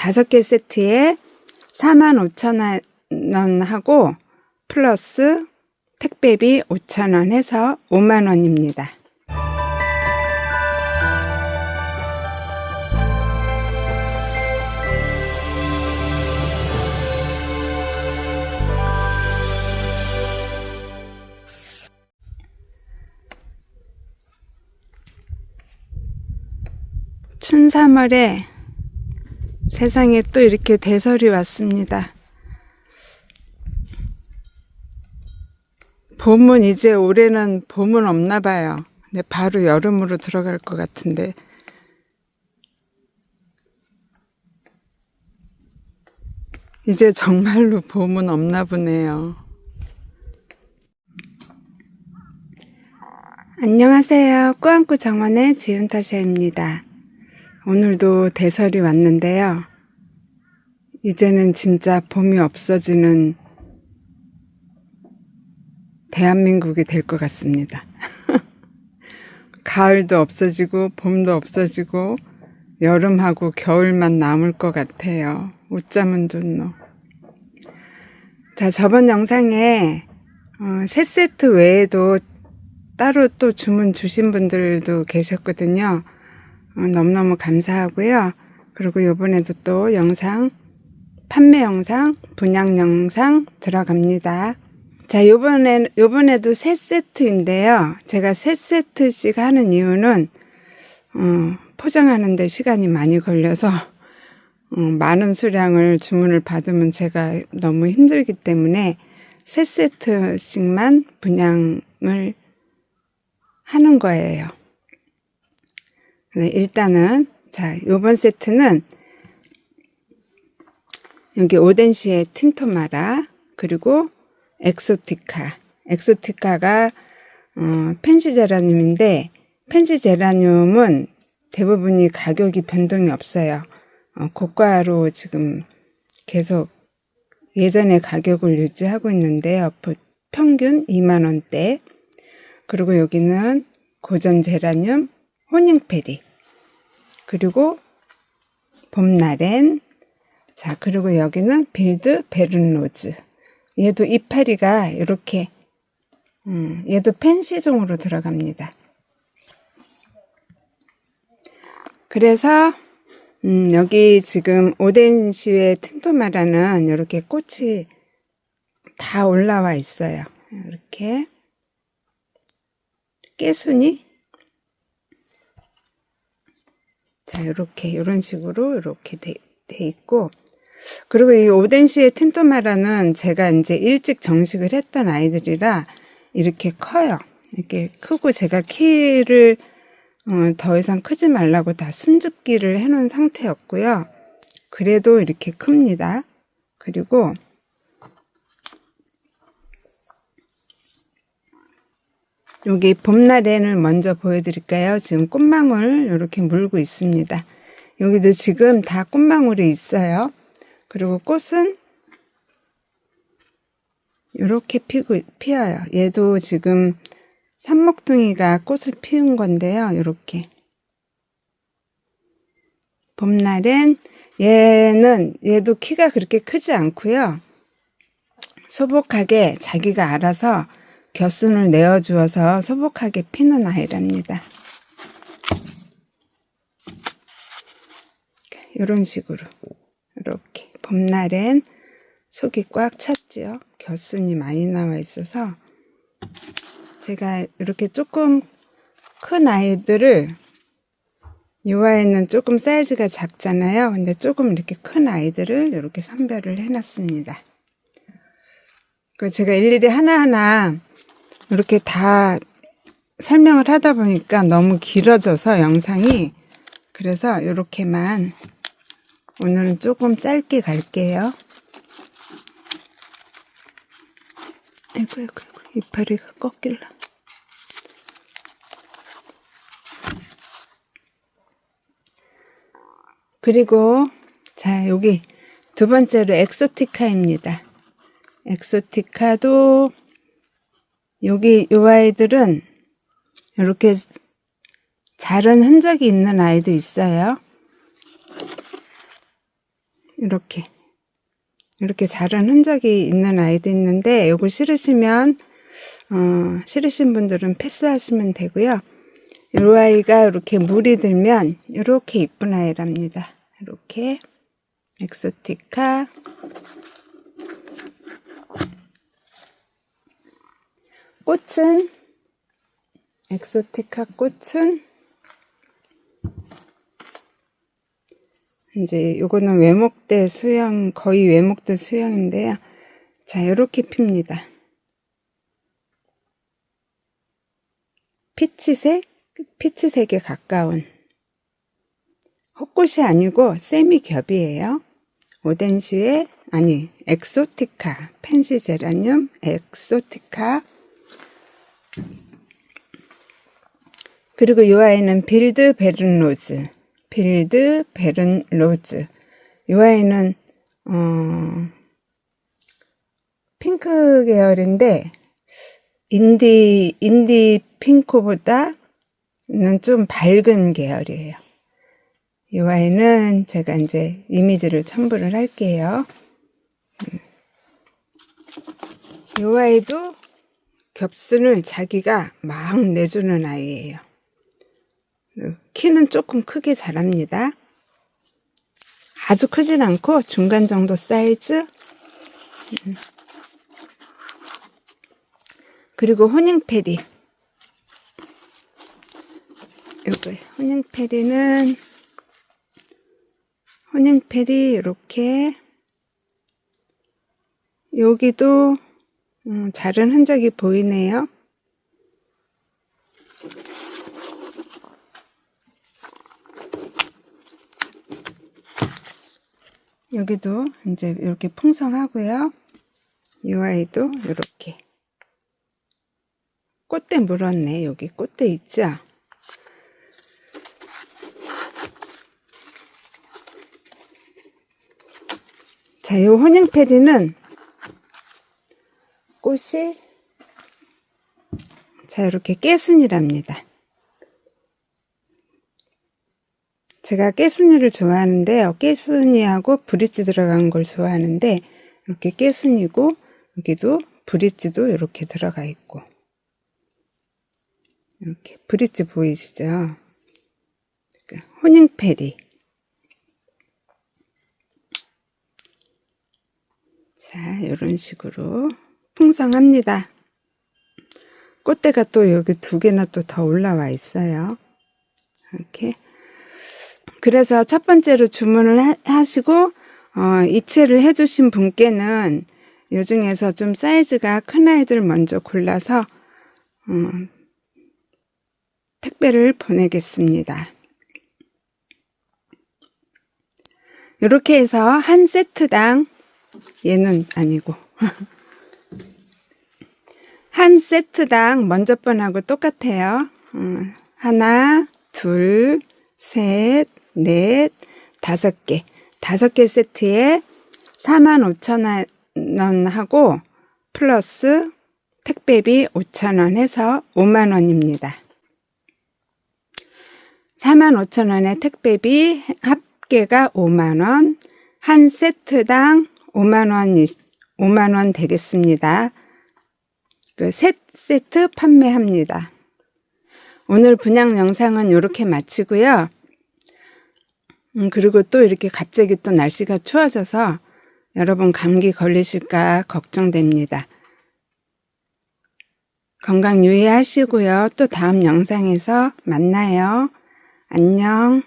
다섯 개 세트에 45,000원 하고 플러스 택배비 5,000원 해서 5만 원입니다. 춘삼월에 세상에 또 이렇게 대설이 왔습니다. 봄은 이제 올해는 봄은 없나 봐요. 근데 바로 여름으로 들어갈 것 같은데. 이제 정말로 봄은 없나 보네요. 안녕하세요. 꾸안꾸 정원의 지은타샤입니다. 오늘도 대설이 왔는데요. 이제는 진짜 봄이 없어지는 대한민국이 될 것 같습니다. 가을도 없어지고 봄도 없어지고 여름하고 겨울만 남을 것 같아요. 웃자면 좋노. 자, 저번 영상에 어, 세 세트 외에도 따로 또 주문 주신 분들도 계셨거든요. 어, 너무너무 감사하고요. 그리고 요번에도 또 영상, 판매 영상, 분양 영상 들어갑니다. 자, 요번에, 요번에도 세 세트인데요. 제가 세 세트씩 하는 이유는, 어, 포장하는데 시간이 많이 걸려서, 어, 많은 수량을 주문을 받으면 제가 너무 힘들기 때문에 세 세트씩만 분양을 하는 거예요. 네, 일단은, 자, 요번 세트는 여기 오덴시의 틴토마라, 그리고 엑소티카. 엑소티카가 어, 펜시 제라늄인데 펜시 제라늄은 대부분이 가격이 변동이 없어요. 어, 고가로 지금 계속 예전의 가격을 유지하고 있는데요. 평균 2만 원대. 그리고 여기는 고전 제라늄, 호닝페리. 그리고 봄나렌. 자, 그리고 여기는 빌드 베른로즈. 얘도 이파리가 이렇게 음, 얘도 펜시종으로 들어갑니다. 그래서 음, 여기 지금 오덴시의 틴토마라는 이렇게 꽃이 다 올라와 있어요. 이렇게 깨순이 자 이렇게 이런 식으로 이렇게 돼, 돼 있고 그리고 이 오덴시의 텐토마라는 제가 이제 일찍 정식을 했던 아이들이라 이렇게 커요. 이렇게 크고 제가 키를 어, 더 이상 크지 말라고 다 순줍기를 해놓은 상태였고요. 그래도 이렇게 큽니다. 그리고 여기 봄날에는 먼저 보여드릴까요? 지금 꽃망울 이렇게 물고 있습니다. 여기도 지금 다 꽃망울이 있어요. 그리고 꽃은 이렇게 피고, 피어요. 얘도 지금 산목둥이가 꽃을 피운 건데요. 이렇게. 봄날엔 얘는, 얘도 키가 그렇게 크지 않고요. 소복하게 자기가 알아서 겨순을 내어주어서 소복하게 피는 아이랍니다. 이런 식으로. 이렇게. 봄날엔 속이 꽉 찼지요. 겨순이 많이 나와 있어서 제가 이렇게 조금 큰 아이들을 이 아이는 조금 사이즈가 작잖아요. 근데 조금 이렇게 큰 아이들을 이렇게 선별을 해놨습니다. 그 제가 일일이 하나하나 이렇게 다 설명을 하다 보니까 너무 길어져서 영상이 그래서 이렇게만 오늘은 조금 짧게 갈게요. 아이고, 아이고, 아이고, 이파리가 꺾일라. 그리고, 자, 여기 두 번째로 엑소티카입니다. 엑소티카도, 여기, 요 아이들은 이렇게 자른 흔적이 있는 아이도 있어요. 이렇게 이렇게 자른 흔적이 있는 아이도 있는데 요거 싫으시면 어, 싫으신 분들은 패스하시면 되고요. 이 아이가 이렇게 물이 들면 이렇게 이쁜 아이랍니다. 이렇게 엑소티카 꽃은 엑소티카 꽃은 이제 요거는 외목대 수영 거의 외목대 수영인데요. 자 이렇게 핍니다. 피치색 피치색에 가까운 헛꽃이 아니고 세미 겹이에요. 오덴시의 아니 엑소티카 펜시 제라늄 엑소티카 그리고 이 아이는 빌드 베른로즈 빌드 베른 로즈 이 아이는 어, 핑크 계열인데 인디 인디 핑크보다는 좀 밝은 계열이에요. 이 아이는 제가 이제 이미지를 첨부를 할게요. 음. 이 아이도 겹순을 자기가 막 내주는 아이예요. 키는 조금 크게 자랍니다. 아주 크진 않고 중간 정도 사이즈. 음. 그리고 호닝페리. 요거 호닝페리는 호닝페리 이렇게 여기도 음, 자른 흔적이 보이네요. 여기도 이제 이렇게 풍성하고요. 이 아이도 이렇게 꽃대 물었네. 여기 꽃대 있죠? 자, 이 혼영페리는 꽃이 자, 이렇게 깨순이랍니다. 제가 깨순이를 좋아하는데요. 깨순이하고 브릿지 들어간 걸 좋아하는데 이렇게 깨순이고 여기도 브릿지도 이렇게 들어가 있고 이렇게 브릿지 보이시죠? 호닝페리 자 이런 식으로 풍성합니다. 꽃대가 또 여기 두 개나 또 더 올라와 있어요. 이렇게 그래서 첫 번째로 주문을 하, 시고 어, 이체를 해주신 분께는 이 중에서 좀 사이즈가 큰 아이들 먼저 골라서 어, 택배를 보내겠습니다. 이렇게 해서 한 세트당 얘는 아니고 한 세트당 먼저 번하고 똑같아요. 음, 하나, 둘, 셋, 넷, 다섯 개. 다섯 개 세트에 45,000원 하고 플러스 택배비 5,000원 해서 5만 원입니다. 45,000원의 택배비 합계가 5만 원, 한 세트당 5만원, 5만 원 되겠습니다. 그 셋 세트 판매합니다. 오늘 분양 영상은 이렇게 마치고요. 음, 그리고 또 이렇게 갑자기 또 날씨가 추워져서 여러분 감기 걸리실까 걱정됩니다. 건강 유의하시고요. 또 다음 영상에서 만나요. 안녕.